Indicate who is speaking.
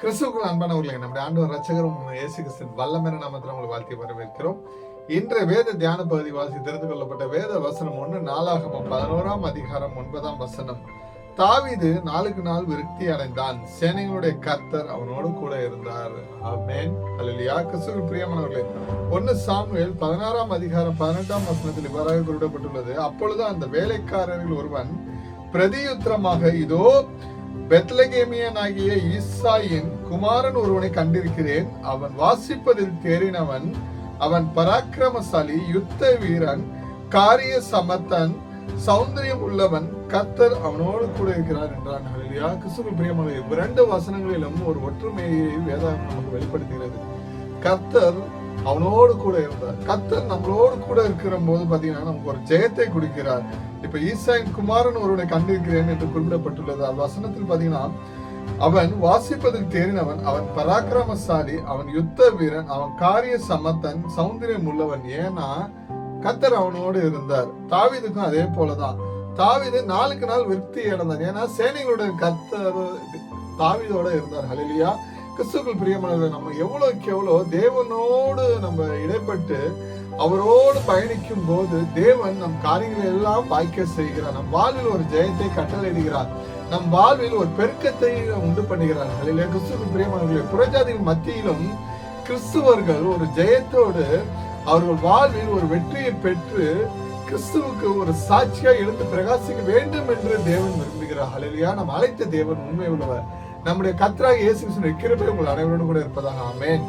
Speaker 1: கிறிஸ்துவுக்குள் அன்பானவர்களே நம்முடைய ஆண்டவர் ரச்சகரும் இயேசு கிறிஸ்தின் வல்லமென நாமத்தில் உங்களை வாழ்த்தி வரவேற்கிறோம். இன்றைய வேத தியான பகுதி வாசி தெரிந்து கொள்ளப்பட்ட வேத வசனம் ஒன்று நாளாகமம் பதினோராம் அதிகாரம் ஒன்பதாம் வசனம். தாவிது நாளுக்கு நாள் விருத்தி அடைந்தான். சேனைகளுடைய கர்த்தர் அவனோடு கூட இருந்தார். ஆமென். அல்லா கிறிஸ்துவின் பிரியமானவர்களே ஒன்னு சாமுவேல் பதினாறாம் அதிகாரம் பதினெட்டாம் வசனத்தில் இவ்வாறாக குறிப்பிடப்பட்டுள்ளது. அப்பொழுது அந்த வேலைக்காரர்கள் ஒருவன் பிரதியுத்திரமாக இதோ பெத்லகேமியனாகிய ஈசாயின் குமாரன் ஒருவனை கண்டிருக்கிறேன். அவன் வாசிப்பதில் தேறினவன் அவன் பராக்கிரமசாலி யுத்த வீரன் காரிய சமத்தன் சௌந்தரியம் உள்ளவன் கத்தர் அவனோடு கூட இருக்கிறார் என்றான். ஹலியா கிறிஸ்துவின் பிரியமான இரண்டு வசனங்களிலும் ஒரு ஒற்றுமையை வேதாகம் நமக்கு வெளிப்படுத்துகிறது. கர்த்தர் அவனோடு கூட இருந்தார் கர்த்தர் நம்மளோடு கூட இருக்கிற போது பாத்தீங்கன்னா நமக்கு ஒரு ஜெயத்தை கொடுக்கிறார். இப்ப ஈசாயின் குமாரன் ஒருவனை கண்டிருக்கிறேன் என்று குறிப்பிடப்பட்டுள்ளது. அந்த வசனத்தில் பாத்தீங்கன்னா அவன் வாசிப்பதில் தேறினவன் அவன் பராக்கிரமசாலி அவன் யுத்த வீரன் அவன் காரிய சமத்தன் சௌந்தரியம் உள்ளவன். ஏன்னா கத்தர் அவனோடு இருந்தார். தாவிதுக்கும் அதே போலதான். தாவிது நாளுக்கு நாள் விருத்தி இழந்தான் ஏன்னா சேனைகளுடைய கத்தர் தாவீதோட இருந்தார். ஹலிலியா கிறிஸ்துக்கள் பிரியமானவர்கள் நம்ம எவ்வளோக்கு எவ்வளவு தேவனோடு நம்ம இடைப்பட்டு அவரோடு பயணிக்கும் போது தேவன் நம் காரியங்களை எல்லாம் பாய்க்க செய்கிறார். நம் வாழ்வில் ஒரு ஜெயத்தை கட்டளையிடுகிறார். நம் வாழ்வில் ஒரு பெருக்கத்தை உண்டு பண்ணுகிறார். அதில் கிறிஸ்துவின் பிரியமானவர்களே புறஜாதிகள் மத்தியிலும் கிறிஸ்துவர்கள் ஒரு ஜெயத்தோடு அவர்கள் வாழ்வில் ஒரு வெற்றியை பெற்று கிறிஸ்துவுக்கு ஒரு சாட்சியா எழுந்து பிரகாசிக்க வேண்டும் என்று தேவன் விரும்புகிறார். ஹalleluya. நம் அழைத்த தேவன் உண்மை உள்ளவர் நம்முடைய கத்ரா இயேசு கிருபை உங்கள் அனைவரோடு கூட இருப்பதாக. ஆமேன்.